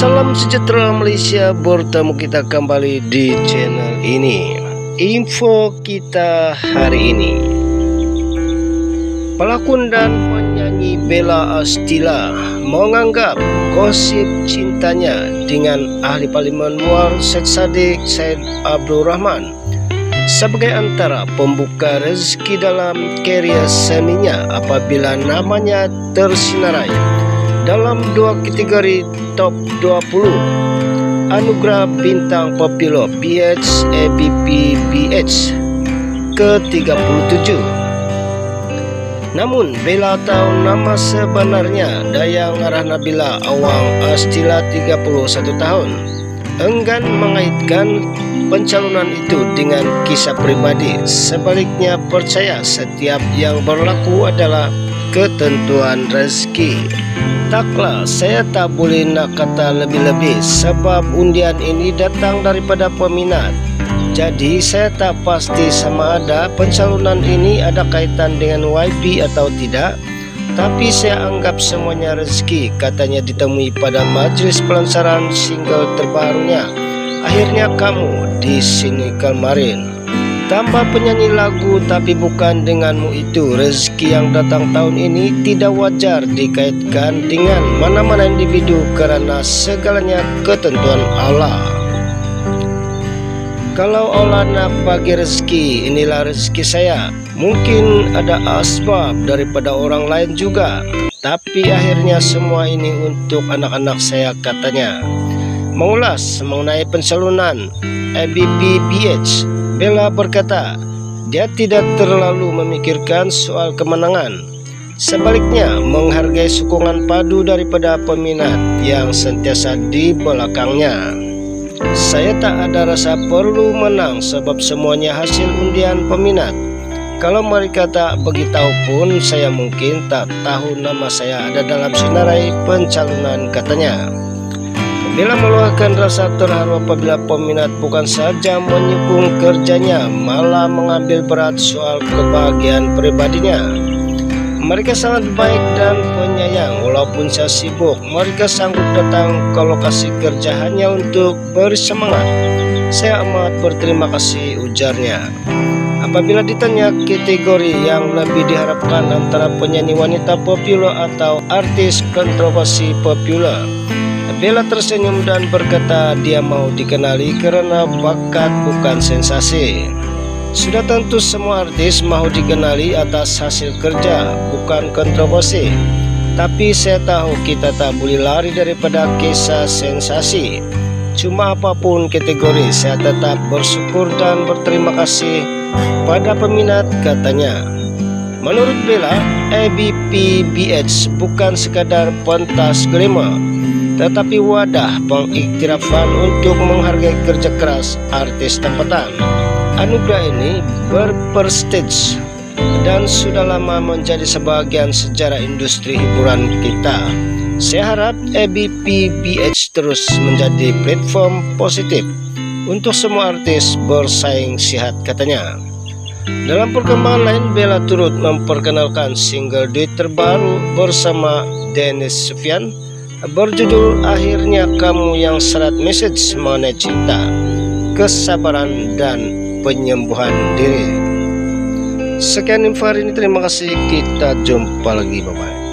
Salam sejahtera Malaysia Bertemu kita kembali di channel ini. Info kita hari ini. Pelakon dan penyanyi Bella Astila menganggap gosip cintanya dengan ahli parlimen Muar Syed Saddiq Syed Abdul Rahman sebagai antara pembuka rezeki dalam karya seninya apabila namanya tersinarai dalam dua kategori top 20 Anugerah Bintang Popular PH ABP BH ke-37 Namun Bella tahu nama sebenarnya Dayang Arah Nabila Awang Astila 31 tahun enggan mengaitkan pencalonan itu dengan kisah pribadi. Sebaliknya percaya setiap yang berlaku adalah ketentuan rezeki Taklah, saya tak boleh nak kata lebih-lebih sebab undian ini datang daripada peminat. Jadi saya tak pasti sama ada pencalonan ini ada kaitan dengan YP atau tidak. Tapi saya anggap semuanya rezeki katanya ditemui pada majlis pelancaran single terbarunya. Akhirnya kamu di sini kemarin. Tambah penyanyi lagu tapi bukan denganmu itu. Rezeki yang datang tahun ini tidak wajar dikaitkan dengan mana-mana individu Karena segalanya ketentuan Allah. Kalau Allah nak bagi rezeki inilah rezeki saya. Mungkin ada asbab daripada orang lain juga. Tapi akhirnya semua ini untuk anak-anak saya katanya. Mengulas mengenai pensalunan ABPBH Bella berkata, dia tidak terlalu memikirkan soal kemenangan. Sebaliknya, menghargai sokongan padu daripada peminat yang sentiasa di belakangnya. Saya tak ada rasa perlu menang sebab semuanya hasil undian peminat. Kalau mereka tak beritahu pun, saya mungkin tak tahu nama saya ada dalam sinarai pencalonan katanya. Bila meluahkan rasa terharu apabila peminat bukan saja menyukung kerjanya, malah mengambil berat soal kebahagiaan pribadinya. Mereka sangat baik dan penyayang walaupun saya sibuk. Mereka sanggup datang ke lokasi kerja hanya untuk bersemangat. Saya amat berterima kasih ujarnya. Apabila ditanya kategori yang lebih diharapkan antara penyanyi wanita populer atau artis kontroversi populer, Bella tersenyum dan berkata dia mau dikenali karena bakat bukan sensasi. Sudah tentu semua artis mau dikenali atas hasil kerja, bukan kontroversi. Tapi saya tahu kita tak boleh lari daripada kisah sensasi. Cuma apa pun kategori, saya tetap bersyukur dan berterima kasih pada peminat katanya. Menurut Bella, ABPBH bukan sekadar pentas glamour, tetapi wadah pengiktirafan untuk menghargai kerja keras artis tempatan. Anugerah ini berprestige dan sudah lama menjadi sebagian sejarah industri hiburan kita. Saya harap ABPBH terus menjadi platform positif untuk semua artis bersaing sihat katanya. Dalam perkembangan lain, Bella turut memperkenalkan single duet terbaru bersama Dennis Sufyan berjudul Akhirnya Kamu Yang Serat Message Mengenai Cinta, Kesabaran, dan Penyembuhan Diri. Sekian info hari ini, terima kasih, kita jumpa lagi, bye-bye.